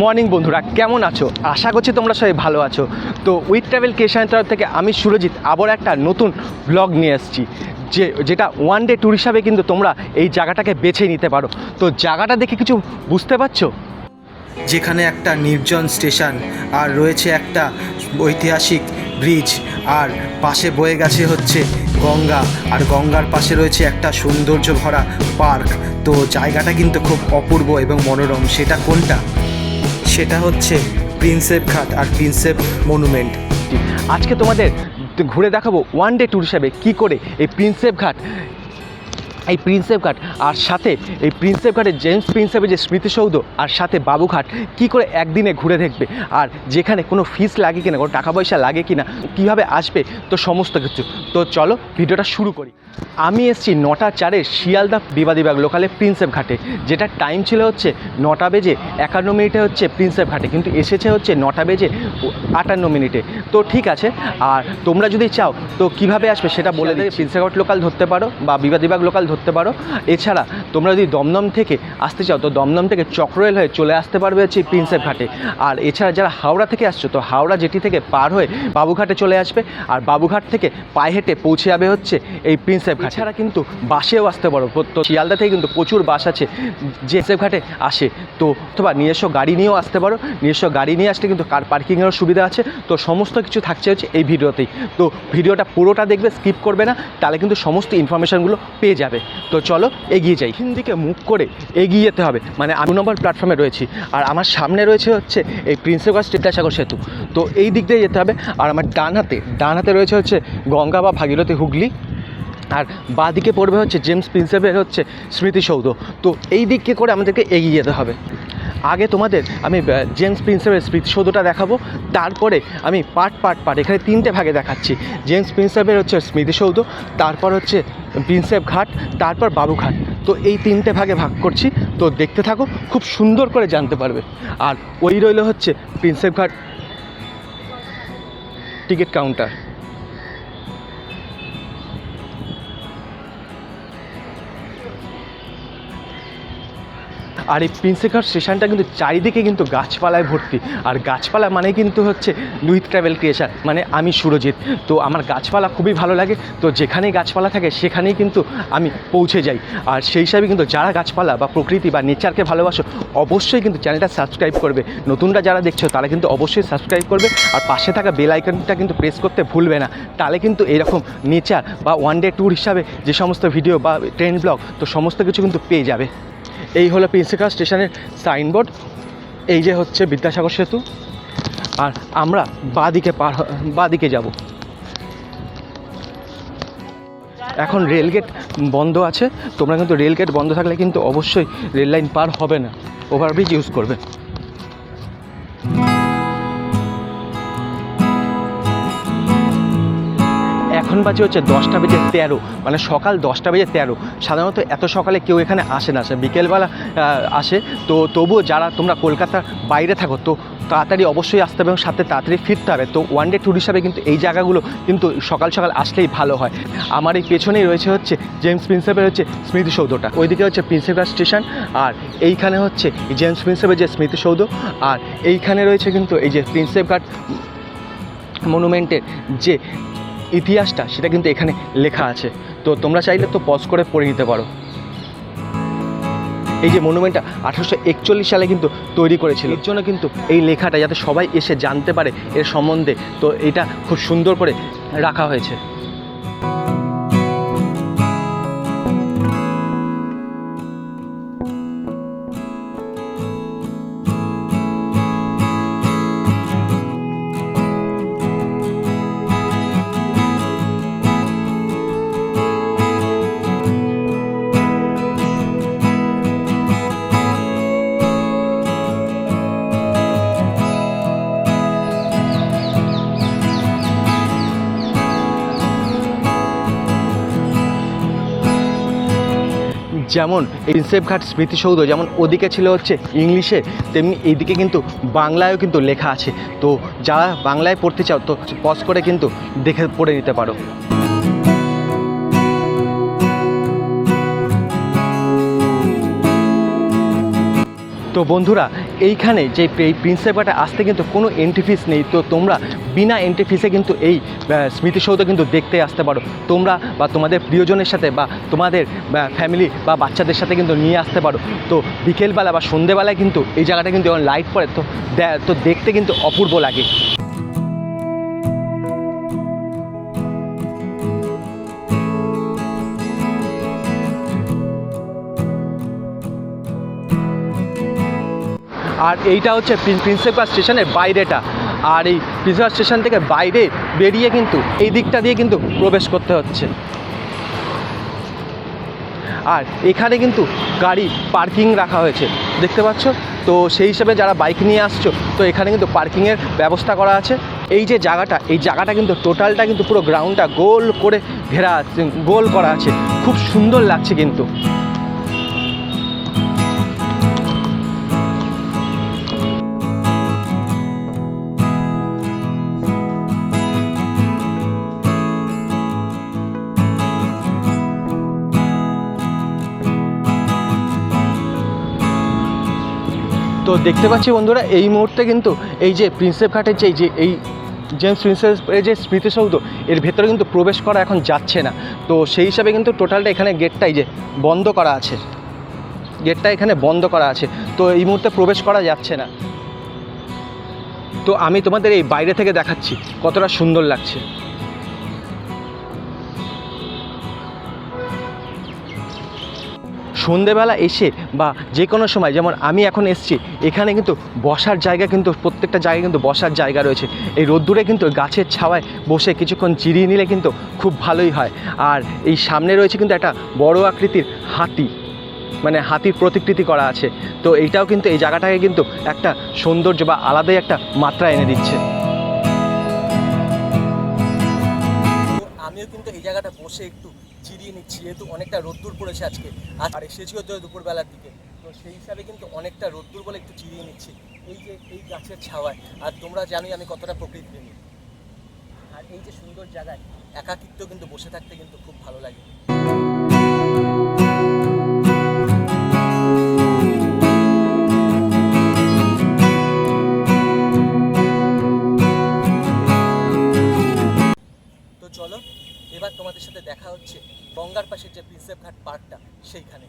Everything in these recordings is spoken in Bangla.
মর্নিং বন্ধুরা। কেমন আছো? আশা করছি তোমরা সবাই ভালো আছো। তো উইথ ট্রাভেল কেশানের তরফ থেকে আমি সুরজিৎ আবার একটা নতুন ব্লগ নিয়ে এসেছি। যে, যেটা ওয়ান ডে ট্যুর হিসাবে কিন্তু তোমরা এই জায়গাটাকে বেছে নিতে পারো। তো জায়গাটা দেখে কিছু বুঝতে পারছ? যেখানে একটা নির্জন স্টেশন আর রয়েছে একটা ঐতিহাসিক ব্রিজ, আর পাশে বয়ে গেছে হচ্ছে গঙ্গা, আর গঙ্গার পাশে রয়েছে একটা সৌন্দর্য ভরা পার্ক। তো জায়গাটা কিন্তু খুব অপূর্ব এবং মনোরম। সেটা কোনটা? সেটা হচ্ছে প্রিন্সেপ ঘাট আর প্রিন্সেপ মনুমেন্ট। আজকে তোমাদের ঘুরে দেখাবো ওয়ান ডে ট্যুর হিসাবে কী করে এই প্রিন্সেপ ঘাট এই প্রিন্সেপ ঘাট আর সাথে এই প্রিন্সেপ ঘাটের জেমস প্রিন্সেপের যে স্মৃতিসৌধ আর সাথে বাবুঘাট কী করে একদিনে ঘুরে দেখবে? আর যেখানে কোনো ফিস লাগে কিনা কোনো টাকা পয়সা লাগে কিনা কীভাবে আসবে তো সমস্ত কিছু। তো চলো ভিডিওটা শুরু করি। আমি এসেছি নটা চারে শিয়ালদা বিবাদীবাগ লোকালে প্রিন্সেপ ঘাটে। যেটা টাইম ছিল হচ্ছে নটা বেজে একান্ন মিনিটে হচ্ছে প্রিন্সেপ ঘাটে কিন্তু এসেছে হচ্ছে নটা বেজে আটান্ন মিনিটে। তো ঠিক আছে আর তোমরা যদি চাও তো কীভাবে আসবে সেটা বলে দেবে প্রিন্সেপ ঘাট লোকাল ধরতে পারো বা বিবাদীবাগ লোকাল ধরতে পারো। এছাড়া তোমরা যদি দমদম থেকে আসতে চাও, তো দমদম থেকে চক্ররেল হয়ে চলে আসতে পারবে হচ্ছে প্রিন্সেপ ঘাটে। আর এছাড়া যারা হাওড়া থেকে আসছো, তো হাওড়া জেটি থেকে পার হয়ে বাবুঘাটে চলে আসবে। আর বাবুঘাট থেকে পায়ে হেঁটে পৌঁছে যাবে হচ্ছে এই প্রিন্সেপ ঘাট। এছাড়া কিন্তু বাসেও আসতে পারো। তো শিয়ালদা থেকে কিন্তু প্রচুর বাস আছে, যে প্রিন্সেপ ঘাটে আসে। তো অথবা নিজস্ব গাড়ি নিয়েও আসতে পারো। নিজস্ব গাড়ি নিয়ে আসলে কিন্তু কার পার্কিংয়েরও সুবিধা আছে। তো সমস্ত কিছু থাকছে হচ্ছে এই ভিডিওতেই। তো ভিডিওটা পুরোটা দেখবে, স্কিপ করবে না। তাহলে কিন্তু সমস্ত ইনফরমেশানগুলো পেয়ে যাবে। তো চলো, এগিয়ে যাই। হিন্দিকে দিকে মুখ করে এগিয়ে যেতে হবে। মানে আমি নম্বর প্ল্যাটফর্মে রয়েছি। আর আমার সামনে রয়েছে হচ্ছে এই প্রিন্সেপঘাট টিপলাসাগর সেতু তো এই দিক দিয়ে যেতে হবে। আর আমার ডান হাতে ডান হাতে রয়েছে হচ্ছে গঙ্গা বা ভাগীরথী হুগলি। আর বাঁ দিকে পড়বে হচ্ছে জেমস প্রিন্সেপের হচ্ছে স্মৃতিসৌধ তো এই দিককে করে আমাদেরকে এগিয়ে যেতে হবে। আগে তোমাদের আমি জেমস প্রিন্সেপের স্মৃতিসৌধটা দেখাবো, তারপরে আমি পার্ট পার্ট পার্ট এখানে তিনটে ভাগে দেখাচ্ছি। জেমস প্রিন্সেপের হচ্ছে স্মৃতিসৌধ, তারপর হচ্ছে প্রিন্সেপ ঘাট, তারপর বাবুঘাট তো এই তিনটে ভাগে ভাগ করছি, তো দেখতে থাকো, খুব সুন্দর করে জানতে পারবে। আর ওই রইল হচ্ছে প্রিন্সেপ ঘাট টিকিট কাউন্টার। আর এই প্রিন্সেঘাট স্টেশনটা কিন্তু চারিদিকে কিন্তু গাছপালায় ভর্তি। আর গাছপালা মানে কিন্তু হচ্ছে লুইথ ট্রাভেল ক্রিয়েশন মানে আমি সুরজিৎ। তো আমার গাছপালা খুবই ভালো লাগে, তো যেখানেই গাছপালা থাকে সেখানেই কিন্তু আমি পৌঁছে যাই। আর সেই হিসাবে কিন্তু যারা গাছপালা বা প্রকৃতি বা নেচারকে ভালোবাসো, অবশ্যই কিন্তু চ্যানেলটা সাবস্ক্রাইব করবে। নতুনরা যারা দেখছ, তারা কিন্তু অবশ্যই সাবস্ক্রাইব করবে। আর পাশে থাকা বেল আইকনটা কিন্তু প্রেস করতে ভুলবে না। তাহলে কিন্তু এরকম নেচার বা ওয়ান ডে ট্যুর হিসাবে যে সমস্ত ভিডিও বা ট্রেন ব্লগ তো সমস্ত কিছু কিন্তু পেয়ে যাবে। এই হলো প্রিন্সিপাল স্টেশনের সাইনবোর্ড, এই যে হচ্ছে বিদ্যাসাগর সেতু। আর আমরা বাদিকে পার বাদিকে যাব। এখন রেলগেট বন্ধ আছে, তোমরা কিন্তু রেলগেট বন্ধ থাকলে কিন্তু অবশ্যই রেল লাইন পার হবে না। ওভারব্রিজ ইউজ করবে। বাজে হচ্ছে দশটা বেজে তেরো মানে সকাল দশটা বেজে তেরো। সাধারণত এত সকালে কেউ এখানে আসে না আসে বিকেলবেলা আসে। তো তবুও যারা তোমরা কলকাতার বাইরে থাকো, তো তাড়াতাড়ি অবশ্যই আসতে হবে এবং সাথে তাড়াতাড়ি ফিরতে হবে। তো ওয়ান ডে ট্যুর হিসাবে কিন্তু এই জায়গাগুলো কিন্তু সকাল সকাল আসলেই ভালো হয়। আমার এই পেছনেই রয়েছে হচ্ছে জেমস প্রিন্সেপের হচ্ছে স্মৃতিসৌধটা। ওইদিকে হচ্ছে প্রিন্সেপঘাট স্টেশন, আর এইখানে হচ্ছে জেমস প্রিন্সেপের যে স্মৃতিসৌধ, আর এইখানে রয়েছে কিন্তু এই যে প্রিন্সেপঘাট মনুমেন্টের যে ইতিহাসটা, সেটা কিন্তু এখানে লেখা আছে। তো তোমরা চাইলে তো পজ করে পড়ে নিতে পারো। এই যে মনুমেন্টটা আঠারোশো একচল্লিশ সালে কিন্তু তৈরি করেছিল। এর জন্য কিন্তু এই লেখাটা যাতে সবাই এসে জানতে পারে এর সম্বন্ধে, তো এটা খুব সুন্দর করে রাখা হয়েছে। যেমন ইনসেফঘাট স্মৃতিসৌধ, যেমন ওদিকে ছিল হচ্ছে ইংলিশে, তেমনি এইদিকে কিন্তু বাংলায়ও কিন্তু লেখা আছে। তো যারা বাংলায় পড়তে চাও, তো পজ করে কিন্তু দেখে, পড়ে নিতে পারো। তো বন্ধুরা, এইখানে যে এই প্রিন্সেপ ঘাটে আসতে কিন্তু কোনো এন্ট্রি ফিস নেই। তো তোমরা বিনা এন্ট্রি ফিসে কিন্তু এই স্মৃতিসৌধ কিন্তু দেখতে আসতে পারো। তোমরা বা তোমাদের প্রিয়জনের সাথে বা তোমাদের ফ্যামিলি বা বাচ্চাদের সাথে কিন্তু নিয়ে আসতে পারো। তো বিকেলবেলা বা সন্ধেবেলায় কিন্তু এই জায়গাটা কিন্তু লাইট পড়ে, তো তো দেখতে কিন্তু অপূর্ব লাগে। আর এইটা হচ্ছে প্রিন- প্রিন্সেপাল স্টেশনের বাইরেটা। আর এই প্রিন্সেপাল স্টেশন থেকে বাইরে বেরিয়ে কিন্তু এই দিকটা দিয়ে কিন্তু প্রবেশ করতে হচ্ছে। আর এখানে কিন্তু গাড়ি পার্কিং রাখা হয়েছে। দেখতে পাচ্ছ? তো সেই হিসাবে যারা বাইক নিয়ে আসছো, তো এখানে কিন্তু পার্কিংয়ের ব্যবস্থা করা আছে। এই যে জায়গাটা, এই জায়গাটা কিন্তু টোটালটা কিন্তু পুরো গ্রাউন্ডটা গোল করে ঘেরা আছে, গোল করা আছে। খুব সুন্দর লাগছে কিন্তু। তো দেখতে পাচ্ছি বন্ধুরা, এই মুহূর্তে কিন্তু এই যে প্রিন্সেপ ঘাটের যে যে, এই জেমস প্রিন্সেপের যে স্মৃতিসৌধ, এর ভেতরে কিন্তু প্রবেশ করা এখন যাচ্ছে না। তো সেই হিসাবে কিন্তু টোটালটা এখানে গেটটাই যে বন্ধ করা আছে। গেটটা এখানে বন্ধ করা আছে। তো এই মুহূর্তে প্রবেশ করা যাচ্ছে না। তো আমি তোমাদের এই বাইরে থেকে দেখাচ্ছি কতটা সুন্দর লাগছে। সন্ধেবেলা এসে বা যে কোনো সময়, যেমন আমি এখন এসছি, এখানে কিন্তু বসার জায়গা কিন্তু, প্রত্যেকটা জায়গায় কিন্তু বসার জায়গা রয়েছে। এই রোদ্দুরে কিন্তু গাছের ছাওয়ায় বসে কিছুক্ষণ জিরিয়ে নিলে কিন্তু খুব ভালোই হয়। আর এই সামনে রয়েছে কিন্তু একটা বড় আকৃতির হাতি মানে হাতির প্রতিকৃতি করা আছে। তো এইটাও কিন্তু এই জায়গাটাকে কিন্তু একটা সৌন্দর্য বা আলাদাই একটা মাত্রা এনে দিচ্ছে। আমিও কিন্তু এই জায়গাটা বসে একটু জিরিয়ে নিচ্ছি, যেহেতু অনেকটা রোদ্দুর পড়েছে আজকে। আর এসেছি হচ্ছে দুপুরবেলার দিকে। তো সেই হিসাবে কিন্তু অনেকটা রোদ্দুর বলে একটু চিরিয়ে নিচ্ছি। এই যে, এই গাছের ছাওয়ায়। আর তোমরা জানোই আমি কতটা প্রকৃতি প্রেমী আর এই যে সুন্দর জায়গায় একাকিত্ব কিন্তু বসে থাকতে কিন্তু খুব ভালো লাগে। দেখা হচ্ছে গঙ্গার পাশে যে প্রিন্সেপ ঘাট পার্কটা, সেইখানে।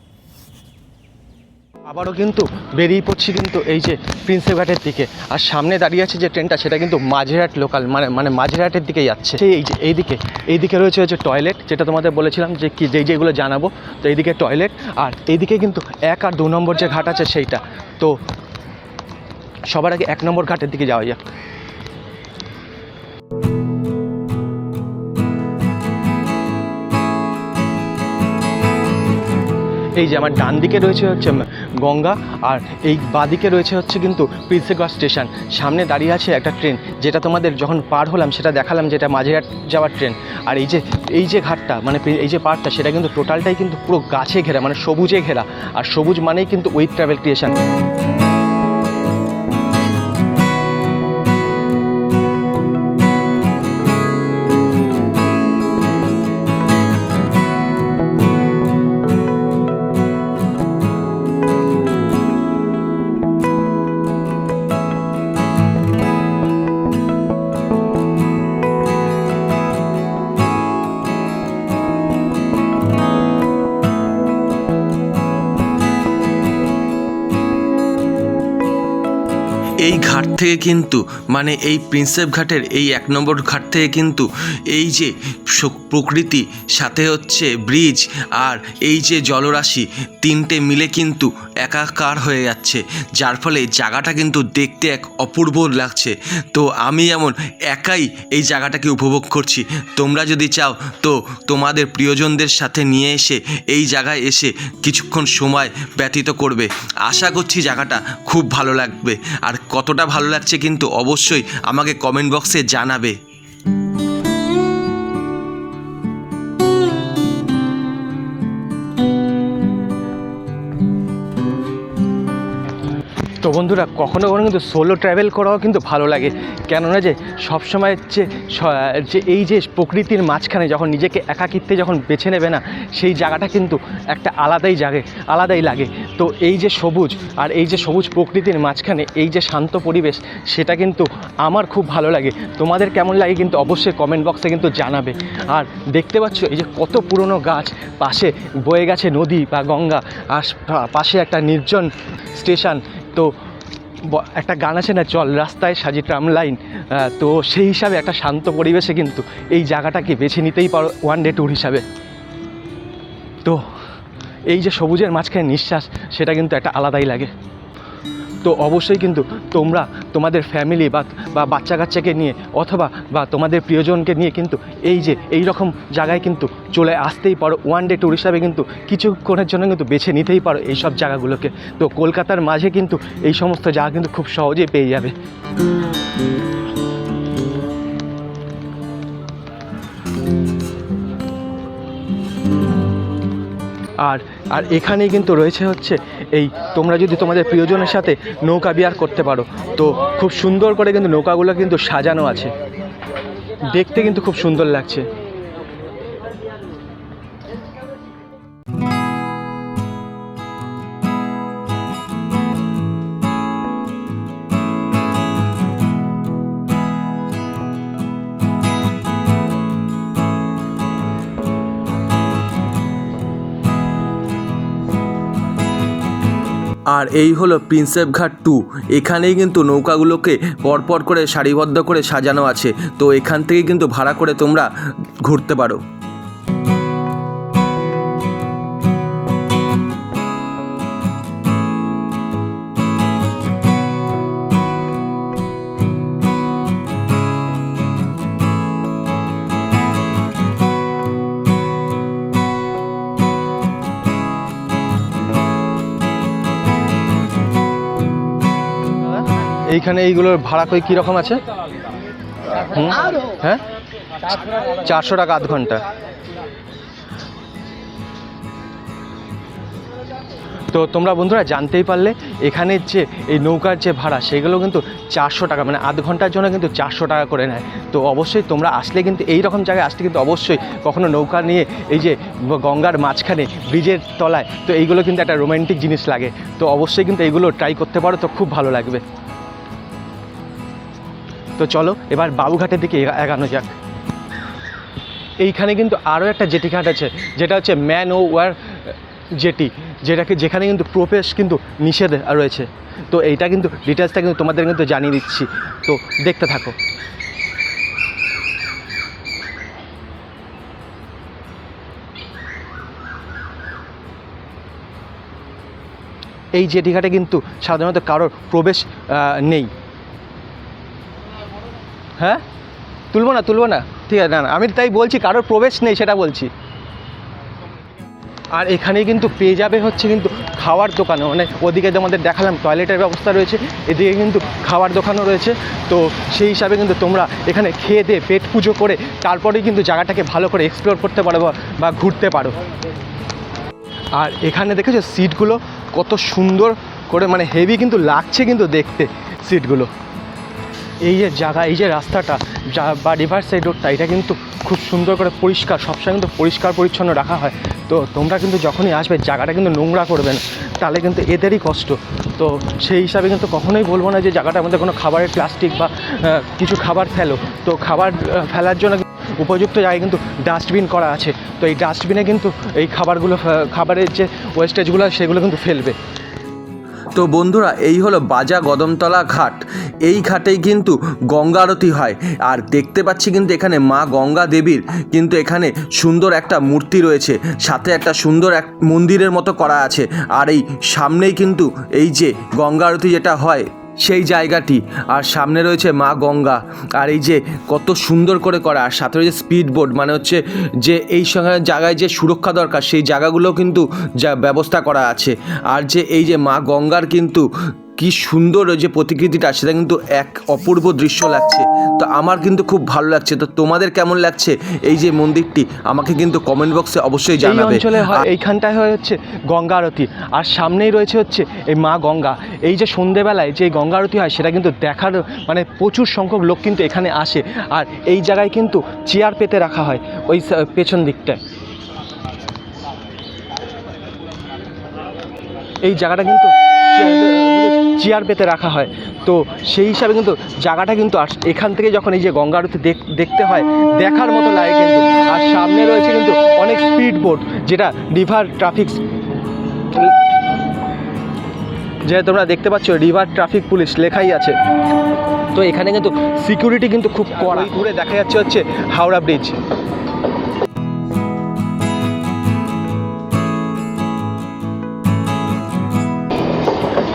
আবারও কিন্তু বেরিয়ে পড়ছি কিন্তু এই যে প্রিন্সেপ ঘাটের দিকে। আর সামনে দাঁড়িয়ে আছে যে ট্রেনটা, সেটা কিন্তু মাঝেরহাট লোকাল মানে মানে মাঝেরহাটের দিকে যাচ্ছে। সেই এই যে, এইদিকে এইদিকে রয়েছে হচ্ছে টয়লেট যেটা তোমাদের বলেছিলাম যে কি যেই যেগুলো জানাব, তো এইদিকে টয়লেট আর এইদিকে কিন্তু এক আর দু নম্বর যে ঘাট আছে সেইটা। তো সবার আগে এক নম্বর ঘাটের দিকে যাওয়া যাক। এই যে আমার ডান দিকে রয়েছে হচ্ছে গঙ্গা, আর এই বাদিকে রয়েছে হচ্ছে কিন্তু প্রিন্সেগড় স্টেশন। সামনে দাঁড়িয়ে আছে একটা ট্রেন, যেটা তোমাদের যখন পার হলাম সেটা দেখালাম যেটা মাঝেরহাট যাওয়ার ট্রেন। আর এই যে এই যে ঘাটটা মানে এই যে পার্কটা সেটা কিন্তু টোটালটাই কিন্তু পুরো গাছে ঘেরা মানে সবুজে ঘেরা। আর সবুজ মানেই কিন্তু উইথ ট্রাভেল ক্রিয়েশন থেকে কিন্তু মানে এই প্রিন্সেপ ঘাটের এই এক নম্বর ঘাট থেকে কিন্তু এই যে প্রকৃতি, সাথে হচ্ছে ব্রিজ আর এই যে জলরাশি, তিনটে মিলে কিন্তু একাকার হয়ে যাচ্ছে। যার ফলে জায়গাটা কিন্তু দেখতে এক অপূর্ব লাগছে। তো আমি এমন একাই এই জায়গাটাকে উপভোগ করছি। তোমরা যদি চাও তো তোমাদের প্রিয়জনদের সাথে নিয়ে এসে এই জায়গায় এসে কিছুক্ষণ সময় ব্যতীত করবে। আশা করছি জায়গাটা খুব ভালো লাগবে। আর কতটা ভালো লাগছে কিন্তু অবশ্যই আমাকে কমেন্ট বক্সে জানাবে। তো বন্ধুরা, কখনো কখনো কিন্তু সোলো ট্রাভেল করাও কিন্তু ভালো লাগে। কেননা যে, সবসময় যে যে, এই যে প্রকৃতির মাঝখানে যখন নিজেকে একাকিত্বে যখন বেছে নেবে না, সেই জায়গাটা কিন্তু একটা আলাদাই জাগে, আলাদাই লাগে। তো এই যে সবুজ আর এই যে সবুজ প্রকৃতির মাঝখানে এই যে শান্ত পরিবেশ, সেটা কিন্তু আমার খুব ভালো লাগে। তোমাদের কেমন লাগে কিন্তু অবশ্যই কমেন্ট বক্সে কিন্তু জানাবে। আর দেখতে পাচ্ছ এই যে কত পুরনো গাছ, পাশে বয়ে গেছে নদী বা গঙ্গা আর পাশে একটা নির্জন স্টেশন তো একটা গান আছে না, চল রাস্তায় সাজি ট্রাম লাইন তো সেই হিসাবে একটা শান্ত পরিবেশে কিন্তু এই জায়গাটাকে বেছে নিতেই পারো ওয়ান ডে ট্যুর হিসাবে। তো এই যে সবুজের মাঝখানে নিঃশ্বাস, সেটা কিন্তু একটা আলাদাই লাগে। তো অবশ্যই কিন্তু তোমরা তোমাদের ফ্যামিলি বা বা বাচ্চা কাচ্চাকে নিয়ে অথবা, বা তোমাদের প্রিয়জনকে নিয়ে কিন্তু এই যে, এই রকম জায়গায় কিন্তু চলে আসতেই পারো। ওয়ান ডে ট্যুর হিসাবে কিন্তু কিছুক্ষণের জন্য কিন্তু বেছে নিতেই পারো এই সব জায়গাগুলোকে। তো কলকাতার মাঝে কিন্তু এই সমস্ত জায়গা কিন্তু খুব সহজেই পেয়ে যাবে। আর আর এখানেই কিন্তু রয়েছে হচ্ছে এই তোমরা যদি তোমাদের প্রিয়জনের সাথে নৌকা বিয়ার করতে পারো, তো খুব সুন্দর করে কিন্তু নৌকাগুলো কিন্তু সাজানো আছে। দেখতে কিন্তু খুব সুন্দর লাগছে। আর এই হলো প্রিন্সেপ ঘাট টু। এখানেই কিন্তু নৌকাগুলোকে পরপর করে সারিবদ্ধ করে সাজানো আছে। তো এখান থেকে কিন্তু ভাড়া করে তোমরা ঘুরতে পারো। এইখানে এইগুলোর ভাড়া কই কীরকম আছে? হ্যাঁ? চারশো টাকা আধ ঘণ্টা। তো তোমরা বন্ধুরা জানতেই পারলে এখানের যে এই নৌকার যে ভাড়া সেগুলো কিন্তু চারশো টাকা মানে আধ ঘণ্টার জন্য কিন্তু চারশো টাকা করে নেয়। তো অবশ্যই তোমরা আসলে কিন্তু এই রকম জায়গায় আসলে কিন্তু অবশ্যই কখনো নৌকা নিয়ে এই যে গঙ্গার মাঝখানে ব্রিজের তলায় তো এইগুলো কিন্তু একটা রোমান্টিক জিনিস লাগে। তো অবশ্যই কিন্তু এইগুলো ট্রাই করতে পারো তো খুব ভালো লাগবে। তো চলো, এবার বাবুঘাটের দিকে এগা- এগানো যাক। এইখানে কিন্তু আরও একটা জেটি ঘাট আছে, যেটা হচ্ছে ম্যান ও ওয়ার জেটি, যেটাকে যেখানে কিন্তু প্রবেশ কিন্তু নিষেধ রয়েছে। তো এইটা কিন্তু ডিটেলসটা কিন্তু তোমাদের কিন্তু জানিয়ে দিচ্ছি। তো দেখতে থাকো। এই জেটিঘাটে কিন্তু সাধারণত কারোর প্রবেশ নেই। হ্যাঁ? তুলবো না তুলবো না। ঠিক আছে, না না, আমি তাই বলছি, কারোর প্রবেশ নেই, সেটা বলছি। আর এখানে কিন্তু পেয়ে যাবে হচ্ছে কিন্তু খাওয়ার দোকানও মানে ওদিকে তোমাদের দেখালাম টয়লেটের ব্যবস্থা রয়েছে, এদিকে কিন্তু খাওয়ার দোকানও রয়েছে। তো সেই হিসাবে কিন্তু তোমরা এখানে খেয়ে দিয়ে পেট পুজো করে তারপরেই কিন্তু জায়গাটাকে ভালো করে এক্সপ্লোর করতে পারো বা ঘুরতে পারো। আর এখানে দেখেছ সিটগুলো কত সুন্দর করে মানে হেভি কিন্তু লাগছে কিন্তু দেখতে সিটগুলো এই যে জায়গা, এই যে রাস্তাটা, যা বা রিভার সাইড রোডটা এটা কিন্তু খুব সুন্দর করে পরিষ্কার, সবসময় কিন্তু পরিষ্কার পরিচ্ছন্ন রাখা হয়। তো তোমরা কিন্তু যখনই আসবে, জায়গাটা কিন্তু নোংরা করবে না, তাহলে কিন্তু এদেরই কষ্ট। তো সেই হিসাবে কিন্তু কখনোই বলব না যে জায়গাটার মধ্যে কোনো খাবারের প্লাস্টিক বা কিছু খাবার ফেলো। তো খাবার ফেলার জন্য উপযুক্ত জায়গায় কিন্তু ডাস্টবিন করা আছে। তো এই ডাস্টবিনে কিন্তু এই খাবারগুলো খাবারের যে ওয়েস্টেজগুলো সেগুলো কিন্তু ফেলবে। তো বন্ধুরা, এই হলো বাজা গদমতলা ঘাট। এই ঘাটেই কিন্তু গঙ্গা আরতি হয়। আর দেখতে পাচ্ছি কিন্তু এখানে মা গঙ্গা দেবীর কিন্তু এখানে সুন্দর একটা মূর্তি রয়েছে। সাথে একটা সুন্দর এক মন্দিরের মতো করা আছে। আর এই সামনেই কিন্তু এই যে গঙ্গা আরতি যেটা হয় সেই জায়গাটি। আর সামনে রয়েছে মা গঙ্গা। আর এই যে কত সুন্দর করে করা। আর সাথে রয়েছে স্পিড বোর্ড মানে হচ্ছে যে এই জায়গায় যে সুরক্ষা দরকার, সেই জায়গাগুলো কিন্তু যা ব্যবস্থা করা আছে। আর যে এই যে মা গঙ্গার কিন্তু কি সুন্দর ওই যে প্রতিকৃতিটা সেটা কিন্তু এক অপূর্ব দৃশ্য লাগছে। তো আমার কিন্তু খুব ভালো লাগছে। তো তোমাদের কেমন লাগছে এই যে মন্দিরটি? আমাকে কিন্তু কমেন্ট বক্সে অবশ্যই জানাবে। অঞ্চলে হয় এইখানটায় হয় হচ্ছে গঙ্গা আরতি। আর সামনেই রয়েছে হচ্ছে এই মা গঙ্গা। এই যে সন্ধেবেলায় যে গঙ্গা আরতি হয় সেটা কিন্তু দেখার মানে প্রচুর সংখ্যক লোক কিন্তু এখানে আসে। আর এই জায়গায় কিন্তু চেয়ার পেতে রাখা হয় ওই পেছন দিকটায়। এই জায়গাটা কিন্তু চেয়ার- পেতে রাখা হয়। তো সেই হিসাবে কিন্তু জায়গাটা কিন্তু আর এখান থেকে যখন এই যে গঙ্গা আরতি দেখতে হয়, দেখার মতো লাগে কিন্তু। আর সামনে রয়েছে কিন্তু অনেক স্পিড বোট যেটা রিভার ট্রাফিক যে তোমরা দেখতে পাচ্ছ রিভার ট্রাফিক পুলিশ লেখাই আছে। তো এখানে কিন্তু সিকিউরিটি কিন্তু খুব কড়া। দূরে দেখা যাচ্ছে হচ্ছে হাওড়া ব্রিজ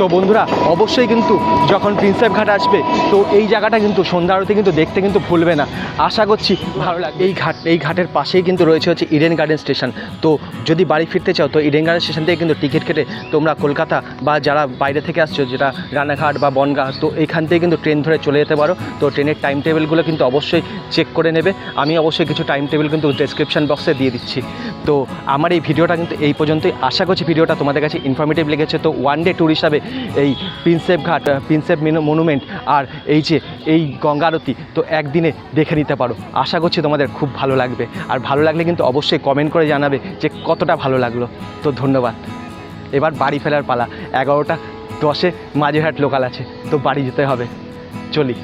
তো বন্ধুরা, অবশ্যই কিন্তু যখন প্রিন্সেপ ঘাট আসবে, তো এই জায়গাটা কিন্তু সন্ধ্যা আরতি কিন্তু দেখতে কিন্তু ভুলবে না। আশা করছি ভালো লাগবে। এই ঘাট, এই ঘাটের পাশেই কিন্তু রয়েছে হচ্ছে ইডেন গার্ডেন স্টেশন তো যদি বাড়ি ফিরতে চাও, তো ইডেন গার্ডেন স্টেশন থেকে কিন্তু টিকিট কেটে তোমরা কলকাতা বা যারা বাইরে থেকে আসছো, যেটা রানাঘাট বা বনগাঁ, তো এখান থেকে কিন্তু ট্রেন ধরে চলে যেতে পারো। তো ট্রেনের টাইম টেবিলগুলো কিন্তু অবশ্যই চেক করে নেবে। আমি অবশ্যই কিছু টাইম টেবিল কিন্তু ডেসক্রিপশন বক্সে দিয়ে দিচ্ছি। তো আমার এই ভিডিওটা কিন্তু এই পর্যন্তই। আশা করছি ভিডিওটা তোমাদের কাছে ইনফরমেটিভ লেগেছে। তো ওয়ান ডে ট্যুর হিসাবে এই প্রিন্সেপ ঘাট প্রিন্সেপ মনুমেন্ট আর এই যে এই গঙ্গা আরতি, তো একদিনে দেখে নিতে পারো। আশা করছি তোমাদের খুব ভালো লাগবে। আর ভালো লাগলে কিন্তু অবশ্যই কমেন্ট করে জানাবে যে কতটা ভালো লাগল। তো ধন্যবাদ। এবার বাড়ি ফেরার পালা। এগারোটা দশে মাঝেরহাট লোকাল আছে, তো বাড়ি যেতে হবে। চলি।